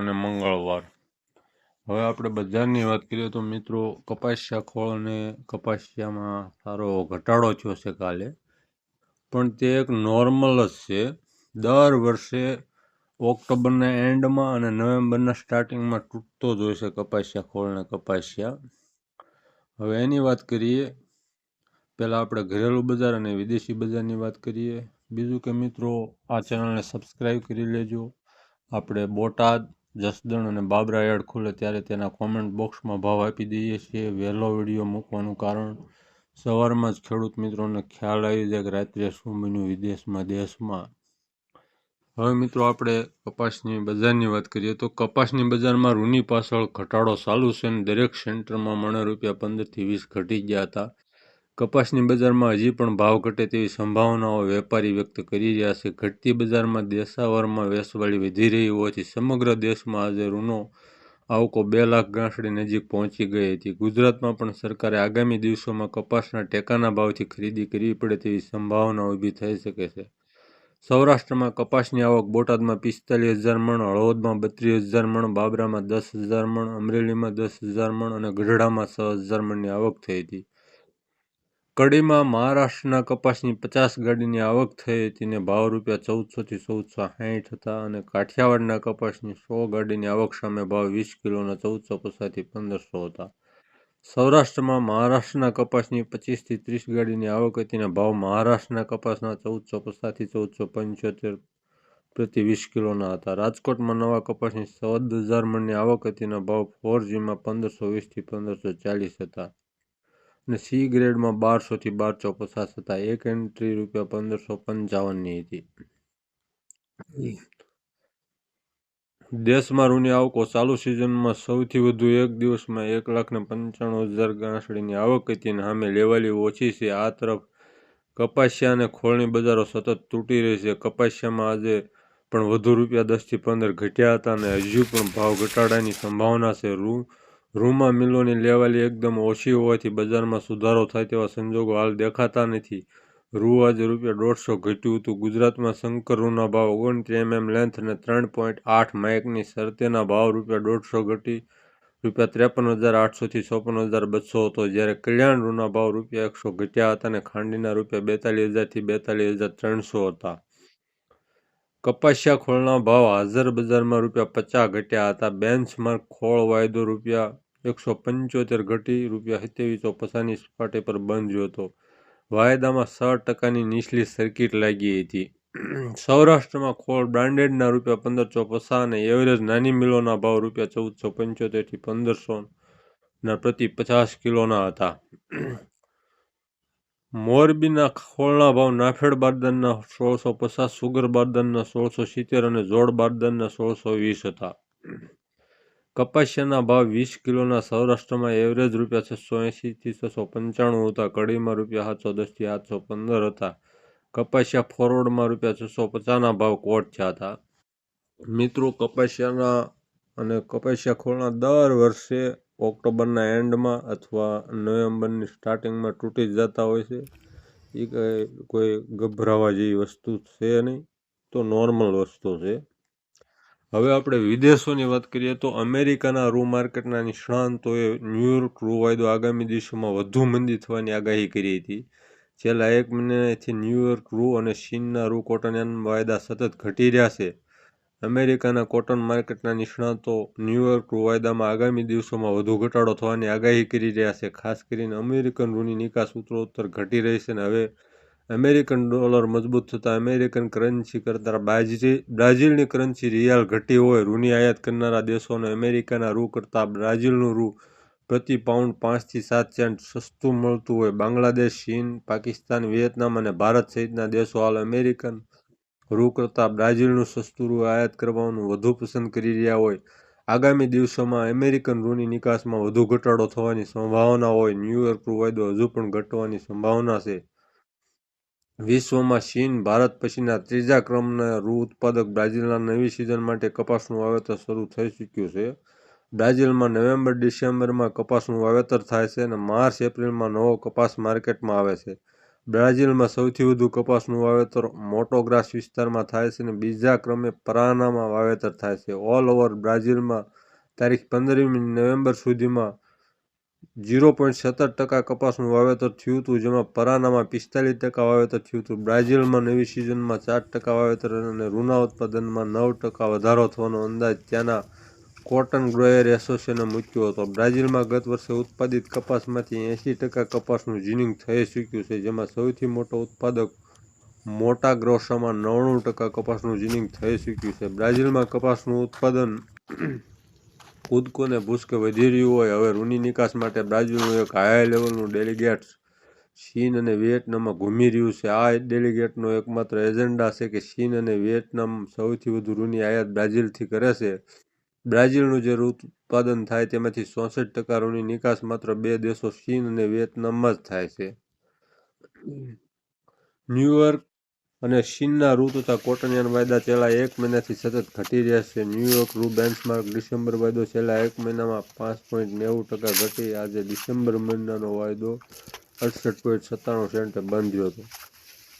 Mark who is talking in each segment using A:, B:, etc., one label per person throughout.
A: અને મંગળવાર. હવે આપણે બજારની વાત કરીએ તો મિત્રો કપાસિયા ખોળ અને કપાસિયામાં સારો ઘટાડો થયો છે કાલે. પણ તે એક નોર્મલ જ છે. દર વર્ષે ઓક્ટોબરના એન્ડમાં અને નવેમ્બરના સ્ટાર્ટિંગમાં તૂટતો જ હોય છે કપાસિયા ખોળ અને કપાસિયા. હવે એની વાત કરીએ. પહેલાં આપણે ઘરેલું બજાર અને વિદેશી બજારની વાત કરીએ. બીજું કે મિત્રો આ ચેનલને સબસ્ક્રાઈબ કરી લેજો. આપણે બોટાદ જસદણ અને બાબરા યાર્ડ ખુલે ત્યારે તેના કોમેન્ટ બોક્સમાં ભાવ આપી દઈએ છીએ. વહેલો વીડિયો મૂકવાનું કારણ, સવારમાં જ ખેડૂત મિત્રોને ખ્યાલ આવી જાય કે રાત્રે શું બન્યું વિદેશમાં, દેશમાં. હવે મિત્રો આપણે કપાસની બજારની વાત કરીએ તો કપાસની બજારમાં રૂની પાછળ ઘટાડો ચાલુ છે અને દરેક સેન્ટરમાં મણે રૂપિયા પંદરથી વીસ ઘટી ગયા હતા. કપાસની બજારમાં હજી પણ ભાવ ઘટે તેવી સંભાવનાઓ વેપારી વ્યક્ત કરી રહ્યા છે. ઘટતી બજારમાં દેશાવરમાં વેસવાળી વધી રહી હોવાથી સમગ્ર દેશમાં આજે ઋણો આવકો બે લાખ ગાંસડી નજીક પહોંચી ગઈ હતી. ગુજરાતમાં પણ સરકારે આગામી દિવસોમાં કપાસના ટેકાના ભાવથી ખરીદી કરવી પડે તેવી સંભાવના ઊભી થઈ શકે છે. સૌરાષ્ટ્રમાં કપાસની આવક બોટાદમાં પિસ્તાલીસ હજાર મણ, હળવદમાં બત્રીસ હજાર મણ, બાબરામાં દસ હજાર મણ, અમરેલીમાં દસ હજાર મણ અને ગઢડામાં છ હજાર મણની આવક થઈ હતી. કડીમાં મહારાષ્ટ્રના કપાસની પચાસ ગાડીની આવક થઈ. હતી ને ભાવ રૂપિયા ચૌદસોથી ચૌદસો સાઠ હતા અને કાઠિયાવાડના કપાસની સો ગાડીની આવક સામે ભાવ વીસ કિલોના ચૌદસો પચાસથી પંદરસો હતા. સૌરાષ્ટ્રમાં મહારાષ્ટ્રના કપાસની પચીસથી ત્રીસ ગાડીની આવક હતી ને ભાવ મહારાષ્ટ્રના કપાસના ચૌદસો પચાસથી ચૌદસો પંચોતેર પ્રતિ વીસ કિલોના હતા. રાજકોટમાં નવા કપાસની ચૌદ હજાર મણની આવક હતી ને ભાવ ફોર જીમાં પંદરસો વીસથી પંદરસો ચાલીસ હતા. અને સી ગ્રેડમાં બારસોથી બારસો પચાસ હતા. એક એન્ટ્રી રૂપિયા પંદરસો પંચાવનની હતી. દેશમાં રૂની આવકો ચાલુ સિઝનમાં સૌથી વધુ એક દિવસમાં એક લાખને પંચાણું હજાર ગાંસડીની આવક હતી અને સામે લેવાલી ઓછી છે. આ તરફ કપાસિયા અને ખોળની બજારો સતત તૂટી રહી છે. કપાસિયામાં આજે પણ વધુ રૂપિયા દસથી પંદર ઘટ્યા હતા અને હજુ પણ ભાવ ઘટાડાની સંભાવના છે. રૂ રૂમાં મિલોની લેવાલી એકદમ ઓછી હોવાથી બજારમાં સુધારો થાય તેવા સંજોગો હાલ દેખાતા નથી. રૂ આજે રૂપિયા દોઢસો ઘટ્યું હતું. ગુજરાતમાં શંકર રૂના ભાવ ઓગણત્રીસ એમએમ લેન્થ અને ત્રણ પોઈન્ટ આઠ માઇકની શરતેના ભાવ રૂપિયા દોઢસો ઘટી રૂપિયા ત્રેપન હજાર આઠસોથી ચોપન હજાર બસો હતો. જ્યારે કલ્યાણ રૂના ભાવ રૂપિયા એકસો ઘટ્યા હતા અને ખાંડીના રૂપિયા બેતાલીસ હજારથી બેતાલીસ હજાર ત્રણસો હતા. કપાસિયા ખોળના ભાવ હાજર બજારમાં રૂપિયા પચાસ ઘટ્યા હતા. બેન્ચમાર્ક ખોળ વાયદો રૂપિયા એકસો પંચોતેર ઘટી રૂપિયા સત્યાવીસો પચાસની સપાટી પર બંધ હતો. વાયદામાં છ ટકાની નીચલી સર્કિટ લાગી હતી. સૌરાષ્ટ્રમાં ખોળ બ્રાન્ડેડના રૂપિયા પંદરસો પસા અને એવરેજ નાની મિલોના ભાવ રૂપિયા ચૌદસો પંચોતેરથી પંદરસો ના પ્રતિ પચાસ કિલોના હતા. મોરબીના ખોળના ભાવ નાફેડ બારદાનના સોળસો પચાસ, સુગર બારદાનના સોળસો સિત્તેર અને જોડ બારદાનના સોળસો વીસ હતા. કપાસિયાના ભાવ વીસ કિલોના સૌરાષ્ટ્રમાં એવરેજ રૂપિયા છસો એંશીથી છસો પંચાણું હતા, કડીમાં રૂપિયા સાતસો દસથી સાતસો પંદર હતા. કપાસિયા ફોરવર્ડમાં રૂપિયા છસો પચાસના ભાવ કોટ થયા હતા. મિત્રો, કપાસિયાના અને કપાસિયા ખોળના દર વર્ષે ઓક્ટોબરના એન્ડમાં અથવા નવેમ્બરની સ્ટાર્ટિંગમાં તૂટી જતા હોય છે. એ કંઈ, કોઈ ગભરાવા જેવી વસ્તુ છે નહીં. તો નોર્મલ વસ્તુ છે. હવે આપણે વિદેશોની વાત કરીએ તો અમેરિકાના રૂ માર્કેટના નિષ્ણાંતોએ ન્યૂયોર્ક રૂ વાયદો આગામી દિવસોમાં વધુ મંદી થવાની આગાહી કરી હતી. છેલ્લા એક મહિનાથી ન્યૂયોર્ક રૂ અને ચીનના રૂ કોટન વાયદા સતત ઘટી રહ્યા છે. અમેરિકાના કોટન માર્કેટના નિષ્ણાતો ન્યૂયોર્ક વાયદામાં આગામી દિવસોમાં વધુ ઘટાડો થવાની આગાહી કરી રહ્યા છે. ખાસ કરીને અમેરિકન રૂની નિકાસ ઉત્તરોત્તર ઘટી રહી છે અને હવે અમેરિકન ડોલર મજબૂત થતાં અમેરિકન કરન્સી કરતાં બ્રાઝિલની કરન્સી રિયાલ ઘટી હોય રૂની આયાત કરનારા દેશોને અમેરિકાના રૂ કરતાં બ્રાઝિલનું રૂ પ્રતિ પાઉન્ડ પાંચથી સાત સેન્ટ સસ્તું મળતું હોય. બાંગ્લાદેશ, ચીન, પાકિસ્તાન, વિયેતનામ અને ભારત સહિતના દેશો હાલ અમેરિકન રૂ કરતાં બ્રાઝિલનું સસ્તું રૂ આયાત કરવાનું વધુ પસંદ કરી રહ્યા હોય. આગામી દિવસોમાં અમેરિકન રૂની નિકાસમાં વધુ ઘટાડો થવાની સંભાવના હોય. ન્યૂયોર્ક વાયદો હજુ પણ ઘટવાની સંભાવના છે. વિશ્વમાં ચીન, ભારત પછીના ત્રીજા ક્રમના રૂ ઉત્પાદક બ્રાઝિલના નવી સિઝન માટે કપાસનું વાવેતર શરૂ થઈ ચૂક્યું છે. બ્રાઝિલમાં નવેમ્બર, ડિસેમ્બરમાં કપાસનું વાવેતર થાય છે અને માર્ચ, એપ્રિલમાં નવો કપાસ માર્કેટમાં આવે છે. બ્રાઝિલમાં સૌથી વધુ કપાસનું વાવેતર મોટોગ્રાસ વિસ્તારમાં થાય છે અને બીજા ક્રમે પરાનામાં વાવેતર થાય છે. ઓલ ઓવર બ્રાઝિલમાં તારીખ પંદરમી નવેમ્બર સુધીમાં ઝીરો પોઈન્ટ સત્તર ટકા કપાસનું વાવેતર થયું હતું, જેમાં પરાનામાં પિસ્તાલીસ ટકા વાવેતર થયું હતું. બ્રાઝિલમાં નવી સિઝનમાં ચાર ટકા વાવેતર અને રૂના ઉત્પાદનમાં નવ ટકા વધારો થવાનો અંદાજ ત્યાંના કોટન ગ્રોયર એસોસિએશને મૂક્યો હતો. બ્રાઝિલમાં ગત વર્ષે ઉત્પાદિત કપાસમાંથી એંસી ટકા કપાસનું જીનિંગ થઈ ચૂક્યું છે, જેમાં સૌથી મોટો ઉત્પાદક મોટા ગ્રોસામાં નવ્વાણું ટકા કપાસનું જીનિંગ થઈ ચૂક્યું છે. બ્રાઝિલમાં કપાસનું ઉત્પાદન કૂદકોને ભૂસકે વધી રહ્યું હોય. હવે રૂની નિકાસ માટે બ્રાઝિલનું એક હાઈ લેવલનું ડેલિગેટ્સ ચીન અને વિયેટનામમાં ઘૂમી રહ્યું છે. આ ડેલિગેટનો એકમાત્ર એજન્ડા છે કે ચીન અને વિયેટનામ સૌથી વધુ રૂની આયાત બ્રાઝિલથી કરે છે. બ્રાઝિલનું જે ઉત્પાદન થાય તેમાંથી ચોસઠ ટકા રૂની નિકાસ માત્ર બે દેશો, ચીન અને વિયેતનામમાં જ થાય છે. ન્યુયોર્ક અને ચીનના રૂ તથા કોટનિયન વાયદા છેલ્લા એક મહિનાથી સતત ઘટી રહ્યા છે. ન્યુયોર્ક રૂ બેન્ચમાર્ક ડિસેમ્બર વાયદો છેલ્લા એક મહિનામાં પાંચ પોઈન્ટ નેવું ટકા ઘટી આજે ડિસેમ્બર મહિનાનો વાયદો અડસઠ પોઈન્ટ સત્તાણું સેન્ટે બંધ્યો હતો.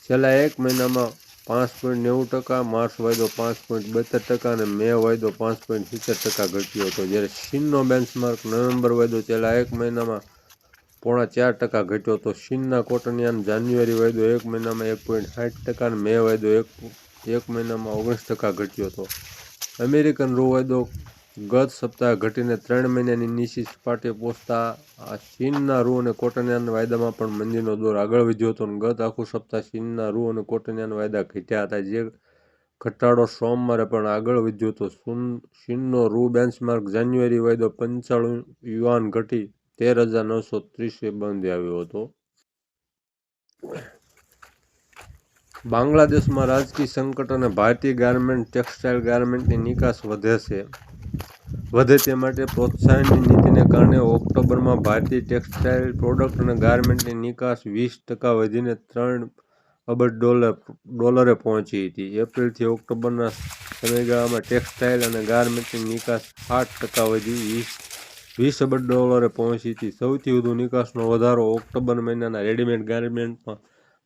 A: છેલ્લા એક મહિનામાં પાંચ પોઈન્ટ નેવું ટકા માર્સ વાયદો પાંચ પોઈન્ટ બોતેર ટકા અને મે વાયદો પાંચ પોઈન્ટ સિત્તેર ટકા ઘટ્યો હતો. જ્યારે ચીનનો બેન્ચમાર્ક નવેમ્બર વાયદો છેલ્લા એક મહિનામાં પોણા ચાર ટકા ઘટ્યો હતો. ચીનના કોટનિયાન જાન્યુઆરી વાયદો એક મહિનામાં એક પોઈન્ટ સાઠ ટકા અને મે વાયદો એક એક મહિનામાં ઓગણીસ ટકા ઘટ્યો હતો. અમેરિકન રૂ વાયદો ગત સપ્તાહે ઘટીને ત્રણ મહિનાની નીચી સપાટીએ પહોંચતા આ ચીનના રૂ અને કોટન્યાન વાયદામાં પણ મંદીનો દોર આગળ વધ્યો હતો અને ગત આખું સપ્તાહ ચીનના રૂ અને કોટન્યાન વાયદા ઘટ્યા હતા. જે ઘટાડો સોમવારે પણ આગળ વધ્યો હતો. ચીનનો રૂ બેન્ચમાર્ક જાન્યુઆરી વાયદો પંચાણું યુવાન ઘટી તેર હજાર નવસો ત્રીસે બંધ આવ્યો હતો. બાંગ્લાદેશમાં રાજકીય સંકટ અને ભારતીય ગાર્મેન્ટ, ટેક્સટાઇલ ગાર્મેન્ટની નિકાસ વધે છે. વધે તે માટે પ્રોત્સાહનની નીતિને કારણે ઓક્ટોબરમાં ભારતીય ટેક્સટાઇલ પ્રોડક્ટ અને ગાર્મેન્ટની નિકાસ વીસ ટકા વધીને ત્રણ અબજ ડોલર, ડોલરે પહોંચી હતી. એપ્રિલથી ઓક્ટોબરના સમયગાળામાં ટેક્સટાઇલ અને ગાર્મેન્ટની નિકાસ આઠ ટકા વધી વીસ વીસ અબજ ડોલરે પહોંચી હતી. સૌથી વધુ નિકાસનો વધારો ઓક્ટોબર મહિનાના રેડીમેડ ગાર્મેન્ટમાં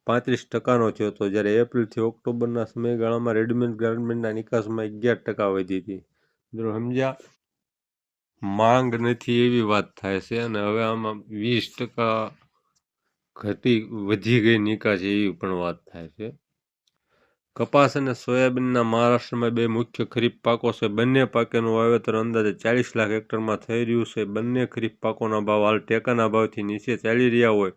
A: પાંત્રીસ ટકાનો થયો હતો, જ્યારે એપ્રિલથી ઓક્ટોબરના સમયગાળામાં રેડીમેડ ગાર્મેન્ટના નિકાસમાં અગિયાર ટકા વધી હતી. સમજ્યા? માંગ નથી એવી વાત થાય છે અને હવે આમાં વીસ ટકા ઘટી, વધી ગઈ નિકાસ એવી પણ વાત થાય છે. કપાસ અને સોયાબીનના મહારાષ્ટ્રમાં બે મુખ્ય ખરીફ પાકો છે. બંને પાકેનું વાવેતર અંદાજે ચાલીસ લાખ હેક્ટરમાં થઈ રહ્યું છે. બંને ખરીફ પાકોના ભાવ હાલ ટેકાના ભાવથી નીચે ચાલી રહ્યા હોય.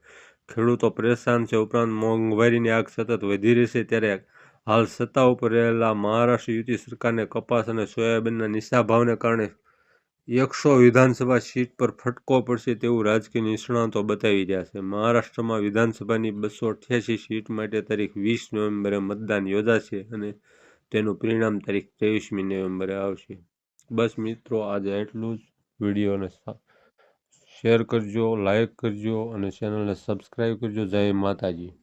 A: ખેડૂતો પરેશાન છે. ઉપરાંત મોંઘવારીની આગ સતત વધી રહી છે ત્યારે હાલ સત્તા ઉપર રહેલા મહારાષ્ટ્ર યુતિ સરકારને કપાસ અને સોયાબીનના નિશા ભાવને કારણે એકસો વિધાનસભા સીટ પર ફટકો પડશે તેવું રાજકીય નિષ્ણાતો બતાવી રહ્યા છે. મહારાષ્ટ્રમાં વિધાનસભાની બસો અઠ્યાસી સીટ માટે તારીખ વીસ નવેમ્બરે મતદાન યોજાશે અને તેનું પરિણામ તારીખ ત્રેવીસમી નવેમ્બરે આવશે. બસ મિત્રો, આજે એટલું જ. વિડીયોને શેર કરજો, લાઈક કરજો અને ચેનલને સબસ્ક્રાઈબ કરજો. જય માતાજી.